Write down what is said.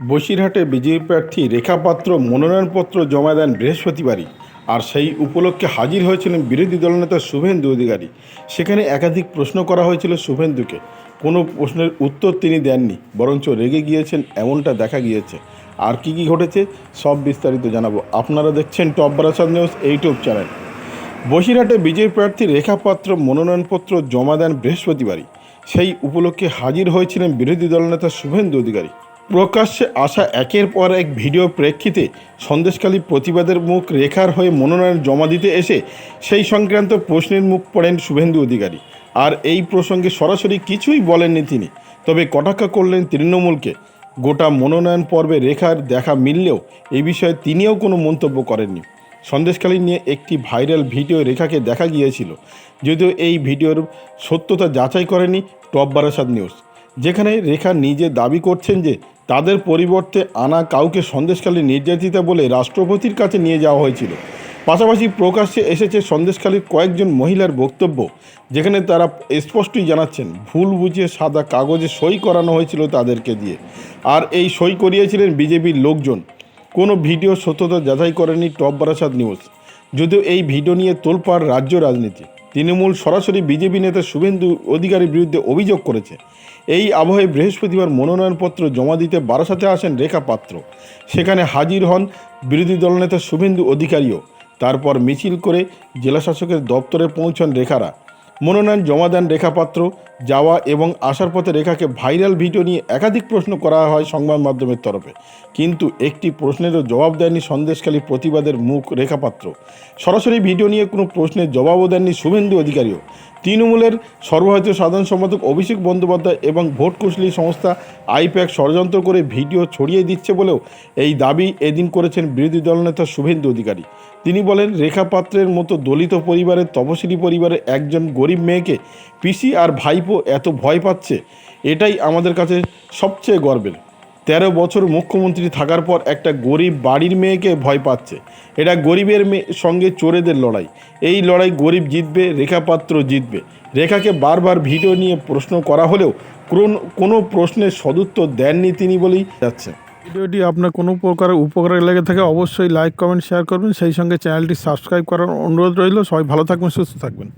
বসিরহাটে BJP প্রার্থী রেখা পাত্র মনোনয়নপত্র জমা দেন বৃহস্পতিবারই। আর সেই উপলক্ষে হাজির হয়েছিলেন বিরোধী দলনেতা শুভেন্দু অধিকারী। সেখানে একাধিক প্রশ্ন করা হয়েছিল শুভেন্দুকে। কোনো প্রশ্নের উত্তর তিনি দেননি, বরঞ্চ রেগে গিয়েছেন এমনটা দেখা গিয়েছে। আর কি কি ঘটেছে, সব বিস্তারিত জানাব। আপনারা দেখছেন top Barasat news YouTube channel. বসিরহাটে BJP প্রার্থী রেখা পাত্র মনোনয়নপত্র জমা দেন বৃহস্পতিবারই। সেই উপলক্ষে হাজির হয়েছিলেন বিরোধী দলনেতা শুভেন্দু অধিকারী। প্রকাশ্যে আসা একের পর এক ভিডিও প্রেক্ষিতে সন্দেশকালী প্রতিবাদের মুখ রেখার হয়ে মনোনয়ন জমা দিতে এসে সেই সংক্রান্ত প্রশ্নের মুখ পড়েন শুভেন্দু অধিকারী। আর এই প্রসঙ্গে সরাসরি কিছুই বলেননি তিনি। তবে কটাক্ষ করলেন তৃণমূলকে। গোটা মনোনয়ন পর্বে রেখার দেখা মিললেও এই বিষয়ে তিনিও কোনো মন্তব্য করেননি। সন্দেশকালী নিয়ে একটি ভাইরাল ভিডিও রেখাকে দেখা গিয়েছিল। যদিও এই ভিডিওর সত্যতা যাচাই করেনি টপ বারাসাত নিউজ। যেখানে রেখা নিজে দাবি করছেন যে তাদের পরিবর্তে আনা কাউকে সন্দেশখালী নির্যাতিতা বলে রাষ্ট্রপতির কাছে নিয়ে যাওয়া হয়েছিল। পাশাপাশি প্রকাশ্যে এসেছে সন্দেশখালীর কয়েকজন মহিলার বক্তব্য, যেখানে তারা স্পষ্টই জানাচ্ছেন, ভুল বুঝিয়ে সাদা কাগজে সই করানো হয়েছিল তাদেরকে দিয়ে। আর এই সই করিয়েছিলেন বিজেপির লোকজন। কোনো ভিডিও সত্যতা যাচাই করেনি টপ বারাসাত নিউজ। যদিও এই ভিডিও নিয়ে তোলপাড় রাজ্য রাজনীতি। তৃণমূল সরাসরি বিজেপি নেতা শুভেন্দু অধিকারীর বিরুদ্ধে অভিযোগ করেছে। এই আবহে বৃহস্পতিবার মনোনয়নপত্র জমা দিতে বারাসাতে আসেন রেখা পাত্র। সেখানে হাজির হন বিরোধী দলনেতা শুভেন্দু অধিকারীও। তারপর মিছিল করে জেলাশাসকের দপ্তরে পৌঁছন রেখারা। মনোনয়ন জমা দেন রেখাপাত্র। যাওয়া এবং আসার পথে রেখাকে ভাইরাল ভিডিও নিয়ে একাধিক প্রশ্ন করা হয় সংবাদ মাধ্যমের তরফে। কিন্তু একটি প্রশ্নেরও জবাব দেননি সন্দেশখালী প্রতিবাদের মুখ রেখাপাত্র। সরাসরি ভিডিও নিয়ে কোনো প্রশ্নের জবাবও দেননি শুভেন্দু অধিকারীও। তৃণমূলের সর্বভারতীয় সাধারণ সম্পাদক অভিষেক বন্দ্যোপাধ্যায় এবং ভোট কুশলী সংস্থা আইপ্যাক ষড়যন্ত্র করে ভিডিও ছড়িয়ে দিচ্ছে বলেও এই দাবি এদিন করেছেন বিরোধী দলনেতা শুভেন্দু অধিকারী। তিনি বলেন, রেখাপাত্রের মতো দলিত পরিবারের তপশিলি পরিবারের একজন গরিব মেয়েকে পিসি আর ভাইপো এত ভয় পাচ্ছে, এটাই আমাদের কাছে সবচেয়ে গর্বের। তেরো বছর মুখ্যমন্ত্রী থাকার পর একটা গরিব বাড়ির মেয়েকে ভয় পাচ্ছে। এটা গরিবের মেয়ে সঙ্গে চোরেদের লড়াই। এই লড়াই গরিব জিতবে, রেখাপাত্র জিতবে। রেখাকে বারবার ভিডিও নিয়ে প্রশ্ন করা হলেও কোন- কোনো প্রশ্নের সদুত্তর দেননি তিনি বলেই যাচ্ছে। ভিডিওটি আপনার কোনো প্রকার উপকারে লেগে থাকে অবশ্যই লাইক, কমেন্ট, শেয়ার করবেন। সেই সঙ্গে চ্যানেলটি সাবস্ক্রাইব করার অনুরোধ রইল। সবাই ভালো থাকবেন, সুস্থ থাকবেন।